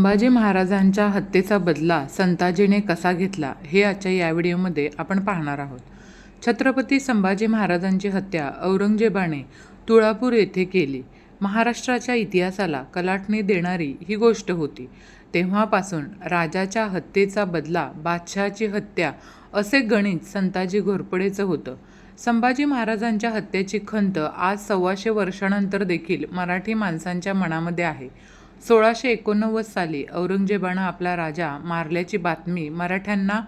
संभाजी महाराजांच्या हत्येचा बदला संताजीने कसा घेतला हे आजच्या या व्हिडिओमध्ये आपण पाहणार आहोत. छत्रपती संभाजी महाराजांची हत्या औरंगजेबाने तुळापूर येथे केली. महाराष्ट्राच्या इतिहासाला कलाटणी देणारी ही गोष्ट होती. तेव्हापासून राजाच्या हत्येचा बदला बादशहाची हत्या असे गणित संताजी घोरपडेचं होतं. संभाजी महाराजांच्या हत्येची खंत आज सव्वाशे वर्षानंतर देखील मराठी माणसांच्या मनामध्ये आहे. सोळाशे एकोणनव्वद साली औरंगजेबानं आपला राजा मारल्याची बातमी मराठ्यांना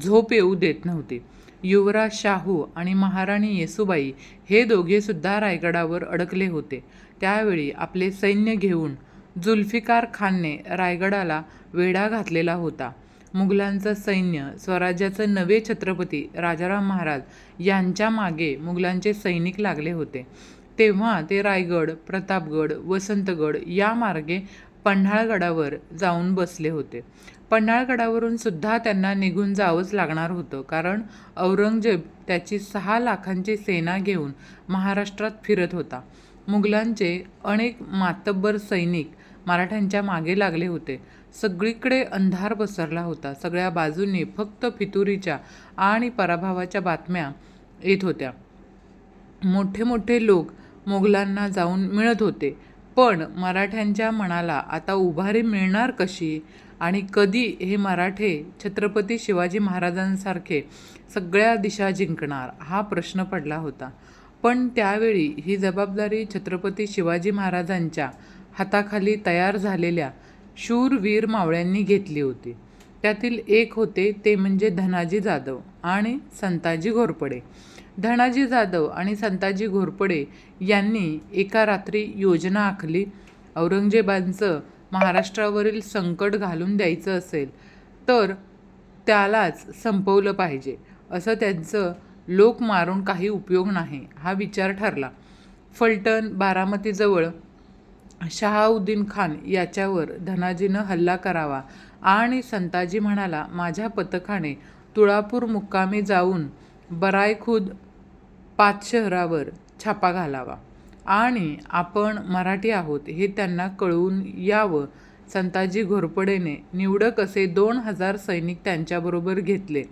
झोप येऊ देत नव्हती. युवराज शाहू आणि महाराणी येसुबाई हे दोघेसुद्धा रायगडावर अडकले होते. त्यावेळी आपले सैन्य घेऊन जुल्फिकार खानने रायगडाला वेढा घातलेला होता. मुघलांचं सैन्य स्वराज्याचं नवे छत्रपती राजाराम महाराज यांच्या मागे मुघलांचे सैनिक लागले होते. तेव्हा ते रायगड प्रतापगड वसंतगड या मार्गे पन्हाळगडावर जाऊन बसले होते. पन्हाळगडावरून सुद्धा त्यांना निघून जावंच लागणार होतं कारण औरंगजेब त्याची सहा लाखांची सेना घेऊन महाराष्ट्रात फिरत होता. मुघलांचे अनेक मातब्बर सैनिक मराठ्यांच्या मागे लागले होते. सगळीकडे अंधार पसरला होता. सगळ्या बाजूंनी फक्त फितुरीच्या आणि पराभवाच्या बातम्या येत होत्या. मोठे मोठे लोक मोगलांना जाऊन मिळत होते. पण मराठ्यांच्या मनाला आता उभारी मिळणार कशी? आणि कधी हे मराठे छत्रपती शिवाजी महाराजांसारखे सगळ्या दिशा जिंकणार? हा प्रश्न पडला होता. पण त्यावेळी ही जबाबदारी छत्रपती शिवाजी महाराजांच्या हाताखाली तयार झालेल्या शूरवीर मावळ्यांनी घेतली होती. त्यातील एक होते ते म्हणजे धनाजी जाधव आणि संताजी घोरपडे. धनाजी जाधव आणि संताजी घोरपडे यांनी एका रात्री योजना आखली. औरंगजेबांचं महाराष्ट्रावरील संकट घालून द्यायचं असेल तर त्यालाच संपवलं पाहिजे असं त्यांचं लोक मारून काही उपयोग नाही हा विचार ठरला. फलटण बारामतीजवळ शहाउद्दीन खान याच्यावर धनाजीनं हल्ला करावा आणि संताजी म्हणाला माझ्या पथकाने तुळापूर मुक्कामी जाऊन बरायखुद पाच शहरावर छापा घालावा. आणि आपण मराठी आहोत हे त्यांना कळवून यावं. संताजी घोरपडेने निवडक असे दोन हजार सैनिक त्यांच्याबरोबर घेतले.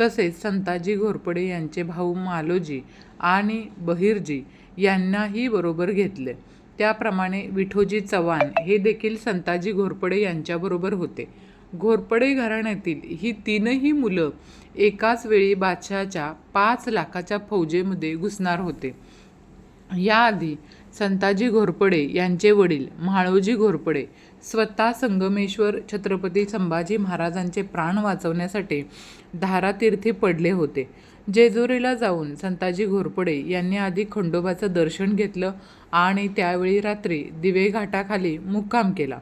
तसेच संताजी घोरपडे यांचे भाऊ मालोजी आणि बहिर्जी यांनाही बरोबर घेतले. त्याप्रमाणे विठोजी चव्हाण हे देखील संताजी घोरपडे यांच्याबरोबर होते. घोरपडे घराण्यातील ही तीनही मुलं एकाच वेळी बादशहाच्या पाच लाखाच्या फौजेमध्ये घुसणार होते. याआधी संताजी घोरपडे यांचे वडील म्हाळोजी घोरपडे स्वतः संगमेश्वर छत्रपती संभाजी महाराजांचे प्राण वाचवण्यासाठी धारातीर्थी पडले होते. जेजुरीला जाऊन संताजी घोरपडे यांनी आधी खंडोबाचं दर्शन घेतलं आणि त्यावेळी रात्री दिवे घाटाखाली मुक्काम केला.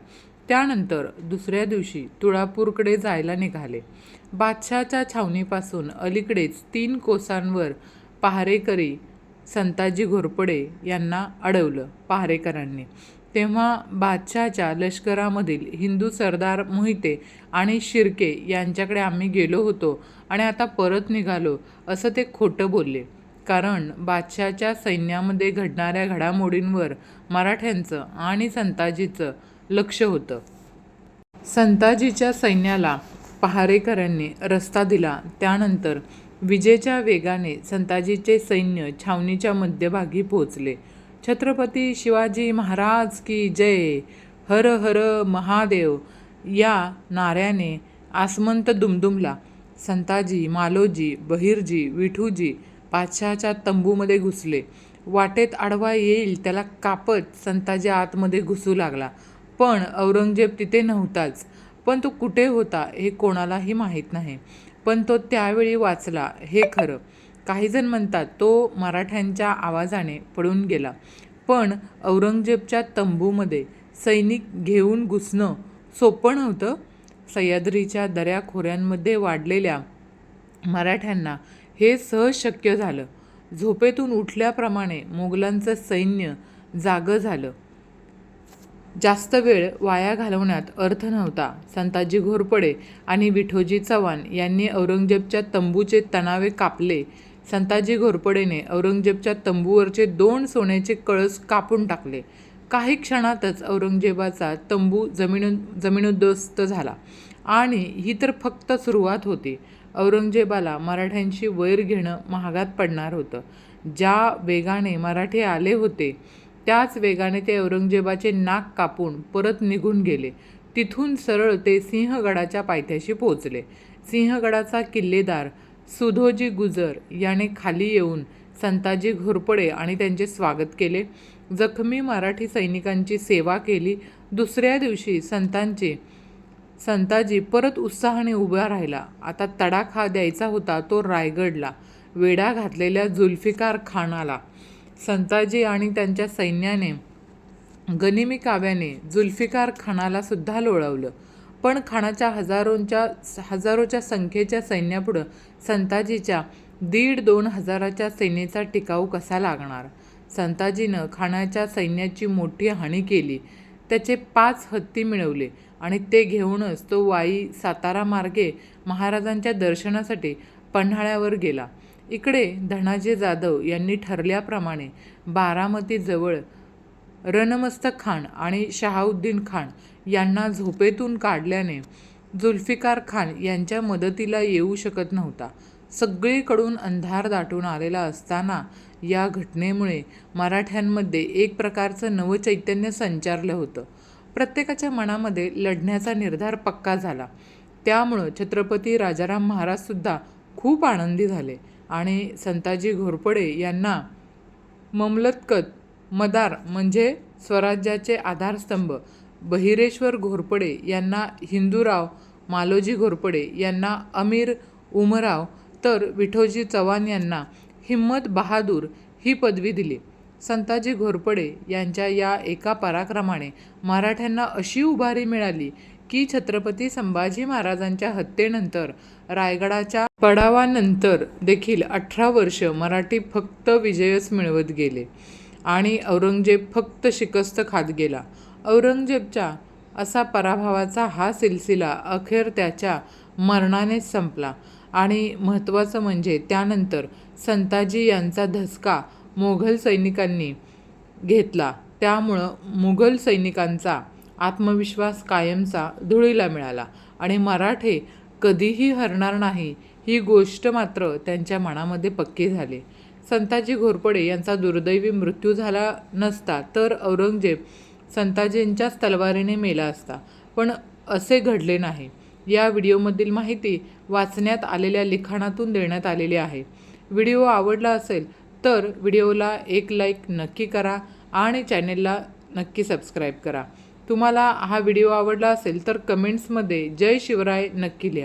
त्यानंतर दुसऱ्या दिवशी तुळापूरकडे जायला निघाले. बादशाच्या छावणीपासून अलीकडेच तीन कोसांवर पहारेकरी संताजी घोरपडे यांना अडवलं पहारेकरांनी. तेव्हा बादशहाच्या लष्करामधील हिंदू सरदार मोहिते आणि शिर्के यांच्याकडे आम्ही गेलो होतो आणि आता परत निघालो असं ते खोटं बोलले. कारण बादशाच्या सैन्यामध्ये घडणाऱ्या घडामोडींवर मराठ्यांचं आणि संताजीचं लक्ष होतं. संताजीच्या सैन्याला पहारेकरांनी रस्ता दिला. त्यानंतर विजेच्या वेगाने संताजीचे सैन्य छावणीच्या मध्यभागी पोहोचले. छत्रपती शिवाजी महाराज की जय हर हर महादेव या नाऱ्याने आसमंत दुमदुमला संताजी मालोजी बहिर्जी विठूजी पाचशाच्या तंबूमध्ये घुसले. वाटेत आडवा येईल त्याला कापत संताजी आतमध्ये घुसू लागला. पण औरंगजेब तिथे नव्हताच. पण तो कुठे होता हे कोणालाही माहीत नाही. पण तो त्यावेळी वाचला हे खरं. काहीजण म्हणतात तो मराठ्यांच्या आवाजाने पळून गेला. पण औरंगजेबच्या तंबूमध्ये सैनिक घेऊन घुसणं सोपं नव्हतं? सह्याद्रीच्या दऱ्याखोऱ्यांमध्ये वाढलेल्या मराठ्यांना हे सहज शक्य झालं. झोपेतून उठल्याप्रमाणे मोगलांचं सैन्य जागं झालं. जास्त वेळ वाया घालवण्यात अर्थ नव्हता. संताजी घोरपडे आणि विठोजी चव्हाण यांनी औरंगजेबच्या तंबूचे तणावे कापले. संताजी घोरपडेने औरंगजेबच्या तंबूवरचे दोन सोन्याचे कळस कापून टाकले. काही क्षणातच औरंगजेबाचा तंबू जमीन जमीनोद्ध्वस्त झाला आणि ही तर फक्त सुरुवात होती. औरंगजेबाला मराठ्यांशी वैर घेणं महागात पडणार होतं. ज्या वेगाने मराठी आले होते त्याच वेगाने ते औरंगजेबाचे नाक कापून परत निघून गेले. तिथून सरळ ते सिंहगडाच्या पायथ्याशी पोचले सिंहगडाचा किल्लेदार सुधोजी गुजर याने खाली येऊन संताजी घोरपडे आणि त्यांचे स्वागत केले. जखमी मराठी सैनिकांची सेवा केली. दुसऱ्या दिवशी संतांचे संताजी परत उत्साहाने उभा राहिला. आता तडाखा द्यायचा होता तो रायगडला. वेढा घातलेल्या जुल्फिकार खानाला. संताजी आणि त्यांच्या सैन्याने गनिमी काव्याने जुल्फिकार खानाला सुद्धा लोळवलं. पण खानाच्या हजारोंच्या हजारोच्या संख्येच्या सैन्यापुढं संताजीच्या दीड दोन हजाराच्या सेनेचा टिकाऊ कसा लागणार? संताजीनं खानाच्या सैन्याची मोठी हानी केली. त्याचे पाच हत्ती मिळवले आणि ते घेऊनच तो वाई सातारा मार्गे महाराजांच्या दर्शनासाठी पन्हाळ्यावर गेला. इकडे धनाजी जाधव यांनी ठरल्याप्रमाणे बारामतीजवळ रणमस्तक खान आणि शहाउद्दीन खान यांना झोपेतून काढल्याने जुल्फिकार खान यांच्या मदतीला येऊ शकत नव्हता. सगळीकडून अंधार दाटून आलेला असताना या घटनेमुळे मराठ्यांमध्ये एक प्रकारचं नवचैतन्य संचारलं होतं. प्रत्येकाच्या मनामध्ये लढण्याचा निर्धार पक्का झाला. त्यामुळं छत्रपती राजाराम महाराजसुद्धा खूप आनंदी झाले. आणि संताजी घोरपडे यांना ममलतकत मदार म्हणजे स्वराज्याचे आधारस्तंभ. बहिरेश्वर घोरपडे यांना हिंदूराव मालोजी घोरपडे यांना अमीर उमराव तर विठोजी चव्हाण यांना हिम्मत बहादूर ही पदवी दिली. संताजी घोरपडे यांच्या या एका पराक्रमाने मराठ्यांना अशी उभारी मिळाली की छत्रपती संभाजी महाराजांच्या हत्येनंतर रायगडाच्या पडावानंतर देखील अठरा वर्ष मराठी फक्त विजयच मिळवत गेले आणि औरंगजेब फक्त शिकस्त खात गेला. औरंगजेबच्या असा पराभवाचा हा सिलसिला अखेर त्याच्या मरणानेच संपला आणि महत्त्वाचं म्हणजे त्यानंतर संताजी यांचा धसका मोघल सैनिकांनी घेतला. त्यामुळं मुघल सैनिकांचा आत्मविश्वास कायमचा धुळीला मिळाला आणि मराठे कधीही हरणार नाही ही गोष्ट मात्र त्यांच्या मनामध्ये पक्की झाली. संताजी घोरपडे यांचा दुर्दैवी मृत्यू झाला नसता तर औरंगजेब संताजींच्याच तलवारीने मेला असता पण असे घडले नाही. या व्हिडिओमधील माहिती वाचण्यात आलेल्या लिखाणातून देण्यात आलेली आहे. व्हिडिओ आवडला असेल तर व्हिडिओला एक लाईक नक्की करा आणि चॅनेलला नक्की सबस्क्राईब करा. तुम्हाला हा व्हिडिओ आवडला असेल तर कमेंट्समध्ये जय शिवराय नक्की लिहा.